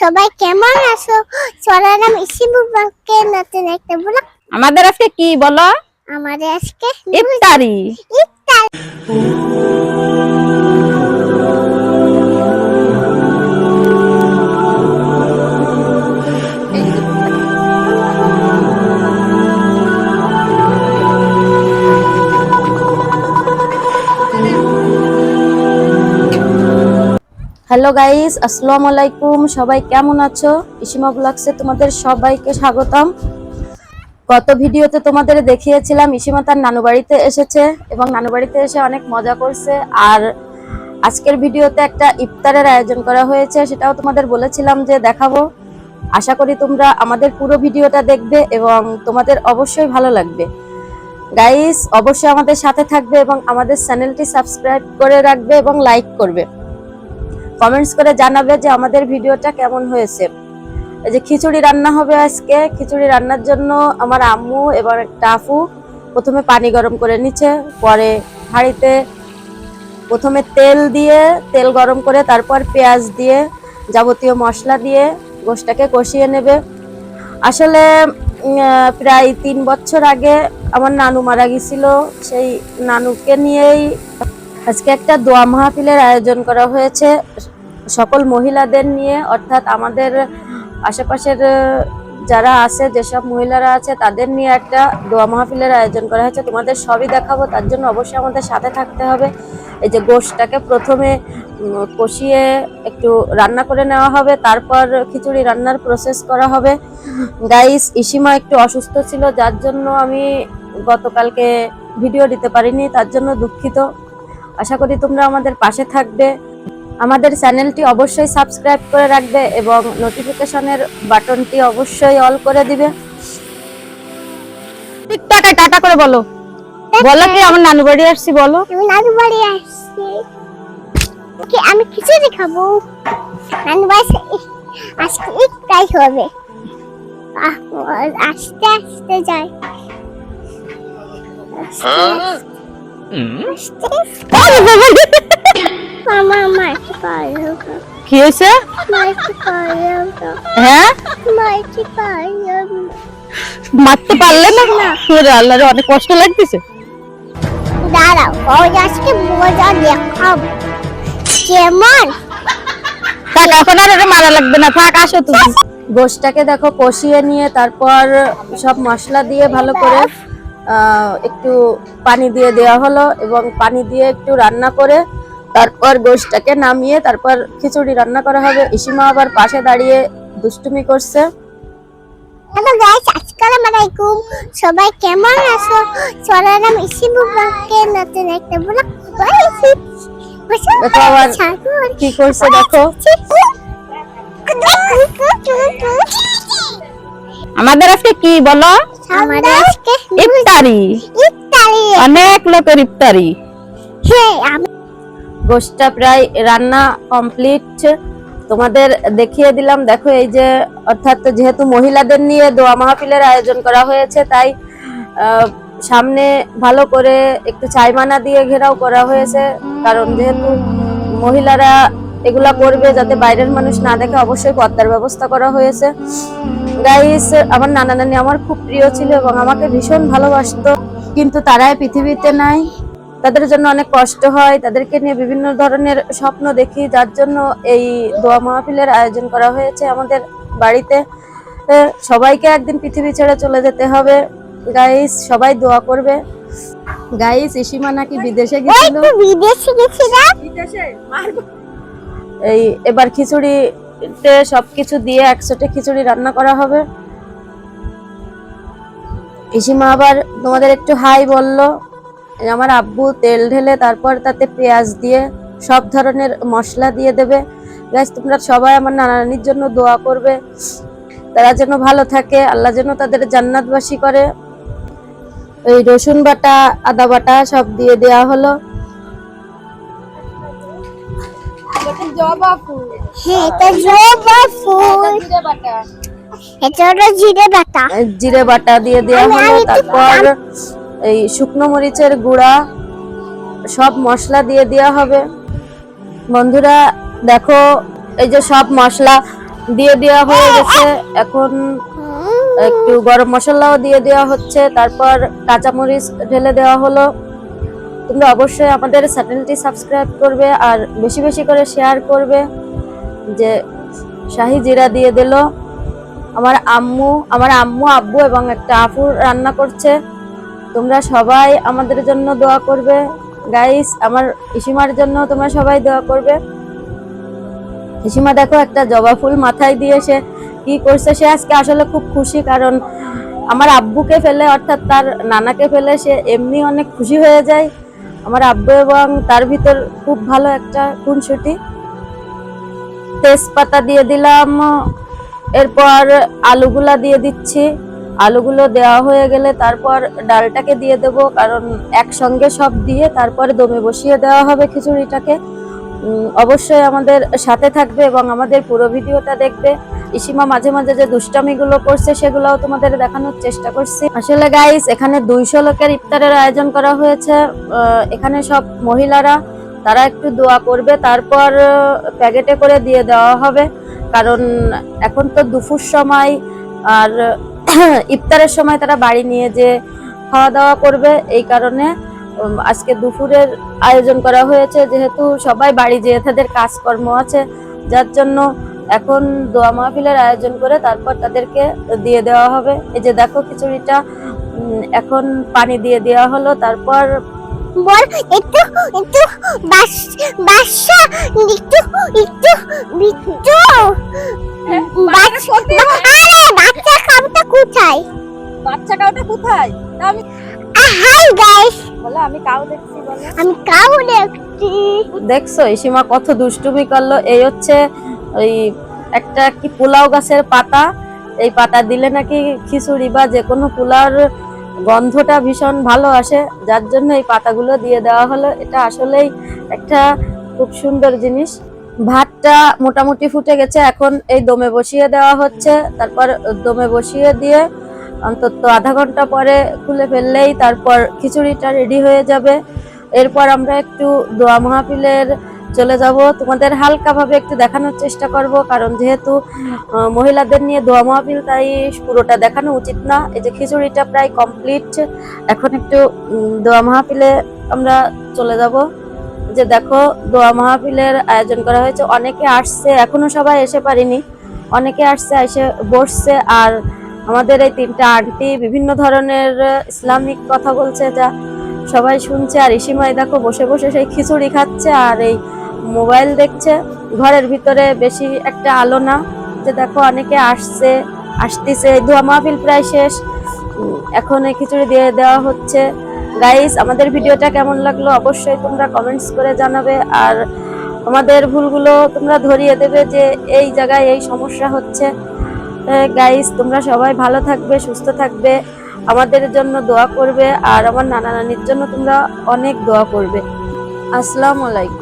সবাই কেমন আছো? চলারাম ইসিবুবাকে নতুন একটা ব্লগ। আমাদের আজকে কি বলো? আমাদের আজকে ইফতারি। ইফতার। হ্যালো গাইস, আসসালামু আলাইকুম। সবাই কেমন আছো? ইসিমা ব্লগসে তোমাদের সবাইকে স্বাগতম। গত ভিডিওতে তোমাদের দেখিয়েছিলাম ইসিমা তার নানু বাড়িতে এসেছে এবং নানু বাড়িতে এসে অনেক মজা করছে। আর আজকের ভিডিওতে একটা ইফতারের আয়োজন করা হয়েছে, সেটাও তোমাদের বলেছিলাম যে দেখাবো। আশা করি তোমরা আমাদের পুরো ভিডিওটা দেখবে এবং তোমাদের অবশ্যই ভালো লাগবে। গাইস, অবশ্যই আমাদের সাথে থাকবে এবং আমাদের চ্যানেলটি সাবস্ক্রাইব করে রাখবে এবং লাইক করবে। কমেন্টস করে জানাবে যে আমাদের ভিডিওটা কেমন হয়েছে। এই যে খিচুড়ি রান্না হবে আজকে। খিচুড়ি রান্নার জন্য আমার আম্মু এবং একটা আফু প্রথমে পানি গরম করে নিচ্ছে, পরে হাঁড়িতে প্রথমে তেল দিয়ে, তেল গরম করে তারপর পেঁয়াজ দিয়ে, যাবতীয় মশলা দিয়ে গোশটাকে কষিয়ে নেবে। আসলে প্রায় তিন বছর আগে আমার নানু মারা গেছিল সেই নানুকে নিয়েই আজকে একটা দোয়া মাহফিলের আয়োজন করা হয়েছে। সকল মহিলাদের নিয়ে, অর্থাৎ আমাদের আশেপাশের যারা আছে, যেসব মহিলারা আছে, তাদের নিয়ে একটা দোয়া মাহফিলের আয়োজন করা হয়েছে। তোমাদের সবই দেখাবো, তার জন্য অবশ্যই আমাদের সাথে থাকতে হবে। এই যে গোশটাকে প্রথমে কষিয়ে একটু রান্না করে নেওয়া হবে, তারপর খিচুড়ি রান্নার প্রসেস করা হবে। গাইস ইসিমা একটু অসুস্থ ছিল, যার জন্য আমি গতকালকে ভিডিও দিতে পারিনি, তার জন্য দুঃখিত। আশা করি তোমরা আমাদের পাশে থাকবে। আমাদের চ্যানেলটি অবশ্যই সাবস্ক্রাইব করে রাখবে এবং নোটিফিকেশনের বাটনটি অবশ্যই অল করে দিবে। টিকটকে টাটা করে বলো। বলো কি আমার নানু বাড়ি আসছি বলো। আমি নানু বাড়ি আসছি। কি আমি খিচুড়ি খাব নানু বাড়ি আজকে ইফতার হবে। আহ, আস্তে আস্তে যাই আস্তে আস্তে। মামা না কি হয়েছে? না হ্যাঁ? না মারতে পারলে না? অনেক কষ্ট লাগতেছে। দাঁড়াও ওই আজকে মজা দেখাবো। কেমন? এখন আর ওরে মারা লাগবে না। থাক আসো তুমি। গোশটাকে দেখো কষিয়ে নিয়ে তারপর সব মশলা দিয়ে ভালো করে আহ, একটু পানি দিয়ে দেওয়া হলো এবং পানি দিয়ে একটু রান্না করে তারপর গোশটাকে নামিয়ে তারপর খিচুড়ি রান্না করা হবে। ইসিমা আবার পাশে দাঁড়িয়ে দুষ্টুমি করছে। হ্যালো গাইস আসসালামু আলাইকুম সবাই কেমন আছো? চলারাম ইসিবুবাকে নতুন একটা ব্লগ দেখো আবার কি করছে দেখো। আমাদের আজকে কি বলো? আমাদের আজকে ইফতারি। ইফতারি। অনেক লোকের ইফতারি। হ্যাঁ গোশটা প্রায় রান্না কমপ্লিট তোমাদের দেখিয়ে দিলাম, দেখো এই যে, অর্থাৎ যেহেতু মহিলাদের নিয়ে দোয়া মাহফিলের আয়োজন করা হয়েছে, তাই সামনে ভালো করে একটু চাইমানা দিয়ে ঘেরাও করা হয়েছে। কারণ যেহেতু মহিলারা এগুলা করবে যাতে বাইরের মানুষ না দেখে, অবশ্যই পর্দার ব্যবস্থা করা হয়েছে। গাইস আমার নানা নানি আমার খুব প্রিয় ছিল এবং আমাকে ভীষণ ভালোবাসতো, কিন্তু তারাই পৃথিবীতে নাই। তাদের জন্য অনেক কষ্ট হয়। তাদেরকে নিয়ে বিভিন্ন ধরনের স্বপ্ন দেখি যার জন্য এই দোয়া মাহফিলের আয়োজন করা হয়েছে আমাদের বাড়িতে। সবাইকে একদিন পৃথিবী ছেড়ে চলে যেতে হবে। গাইস সবাই দোয়া করবে। গাইস ইসিমা নাকি বিদেশে গেছিল? বিদেশে গেছিলাম এই এবার খিচুড়িতে সবকিছু দিয়ে একসাথে খিচুড়ি রান্না করা হবে। পিসিমা আবার তোমাদের একটু হাই বলল। আমার আব্বু তেল ঢেলে তারপর তাতে পেঁয়াজ দিয়ে সব ধরনের মশলা দিয়ে দেবে। গাছ তোমরা সবাই আমার নানা নানির জন্য দোয়া করবে। তারা যেন ভালো থাকে আল্লাহ যেন তাদের জান্নাতবাসী করে। এই রসুন বাটা আদা বাটা সব দিয়ে দেওয়া হলো। হ্যাঁ এটা জবা ফুল। এটা জিরে বাটা। জিরে বাটা দিয়ে দেওয়া হলো তারপর এই শুকনো মরিচের গুঁড়া, সব মশলা দিয়ে দেওয়া হবে। বন্ধুরা, দেখো, এই যে সব মশলা দিয়ে দেওয়া হয়ে গেছে। এখন একটু গরম মশলাও দিয়ে দেওয়া হচ্ছে। তারপর কাঁচামরিচ ঢেলে দেওয়া হলো। তোমরা অবশ্যই আমাদের চ্যানেলটি সাবস্ক্রাইব করবে আর বেশি বেশি করে শেয়ার করবে। যে শাহি জিরা দিয়ে দিল। আমার আম্মু আমার আম্মু, আব্বু এবং একটা আফু রান্না করছে। তোমরা সবাই আমাদের জন্য দোয়া করবে। গাইস আমার ইসিমার জন্য তোমরা সবাই দোয়া করবে। ইসিমা, দেখো, একটা জবা ফুল মাথায় দিয়ে সে কি করছে, সে আজকে আসলে খুব খুশি কারণ আমার আব্বুকে ফেলে, অর্থাৎ তার নানাকে ফেলে সে এমনি অনেক খুশি হয়ে যায়। আমার আব্বু এবং তার ভিতর খুব ভালো একটা খুনসুটি। তেজপাতা দিয়ে দিলাম, এরপর আলুগুলা দিয়ে দিচ্ছি। আলুগুলো দেওয়া হয়ে গেলে তারপর ডালটাকে দিয়ে দেব, কারণ একসঙ্গে সব দিয়ে তারপরে দমে বসিয়ে দেওয়া হবে খিচুড়িটাকে। অবশ্যই আমাদের সাথে থাকবে এবং আমাদের পুরো ভিডিওটা দেখবে। ইসিমা মাঝে মাঝে যে দুষ্টামিগুলো করছে, সেগুলোও তোমাদের দেখানোর চেষ্টা করছি। আসলে গাইস এখানে দুইশো লোকের ইফতারের আয়োজন করা হয়েছে। এখানে সব মহিলারা, তারা একটু দোয়া করবে, তারপর প্যাকেটে করে দিয়ে দেওয়া হবে। কারণ এখন তো দুপুর সময়, আর ইফতারের সময় তারা বাড়ি নিয়ে যে খাওয়া দাওয়া করবে এই কারণে আজকে দুপুরের আয়োজন করা হয়েছে। যেহেতু সবাই বাড়ি যেয়ে তাদের কাজকর্ম আছে যার জন্য এখন দোয়া মাহফিলের আয়োজন করে তারপর তাদেরকে দিয়ে দেওয়া হবে। এই যে দেখো খিচুড়িটা এখন পানি দিয়ে দেওয়া হলো তারপর বল একটু একটু বাস বাসা একটু একটু একটু বাচ্চা আরে বাচ্চা খামটা কোথায়? বাচ্চা কাউটা কোথায়? তা আমি হাই গাইস। বলো আমি কাউ দেখছি বলো। আমি কাউ দেখছি। দেখছ ইসীমা কত দুষ্টুমি করল। এই হচ্ছে ওই একটা কি পোলাও গাছের পাতা। এই পাতা দিলে নাকি খিচুড়ি বা যে কোনো পোলাওর গন্ধটা ভীষণ ভালো আসে। যার জন্য এই পাতাগুলো দিয়ে দেওয়া হলো। এটা আসলেই একটা খুব সুন্দর জিনিস। ভাতটা মোটামুটি ফুটে গেছে, এখন এই দমে বসিয়ে দেওয়া হচ্ছে। তারপর দমে বসিয়ে দিয়ে অন্তত আধা ঘণ্টা পরে খুলে ফেললেই তারপর খিচুড়িটা রেডি হয়ে যাবে। এরপর আমরা একটু দোয়া মাহফিলের চলে যাব। তোমাদের হালকাভাবে একটু দেখানোর চেষ্টা করব, কারণ যেহেতু মহিলাদের নিয়ে দোয়া মাহফিল, তাই পুরোটা দেখানো উচিত না। এই যে খিচুড়িটা প্রায় কমপ্লিট এখন একটু দোয়া মাহফিলে আমরা চলে যাব। যে দেখো দোয়া মাহফিলের আয়োজন করা হয়েছে। অনেকে আসছে, এখনও সবাই এসে পারিনি। অনেকে আসছে, এসে বসছে। আর আমাদের এই তিনটা আন্টি বিভিন্ন ধরনের ইসলামিক কথা বলছে যা সবাই শুনছে। আর ইসিমাই দেখো বসে বসে সেই খিচুড়ি খাচ্ছে আর এই মোবাইল দেখছে। ঘরের ভিতরে বেশি একটা আলো না। যে দেখো অনেকে আসছে, আসতেছে। ধোয়া মাহফিল প্রায় শেষ। এখন এই খিচুড়ি দিয়ে দেওয়া হচ্ছে। গাইস আমাদের ভিডিওটা কেমন লাগল অবশ্যই তোমরা কমেন্টস করে জানাবে। আর আমাদের ভুলগুলো তোমরা ধরিয়ে দেবে যে এই জায়গায় এই সমস্যা হচ্ছে। গাইস তোমরা সবাই ভালো থাকবে, সুস্থ থাকবে, আমাদের জন্য দোয়া করবে, আর আমার নানা নানির জন্য তোমরা অনেক দোয়া করবে। আসসালামু আলাইকুম।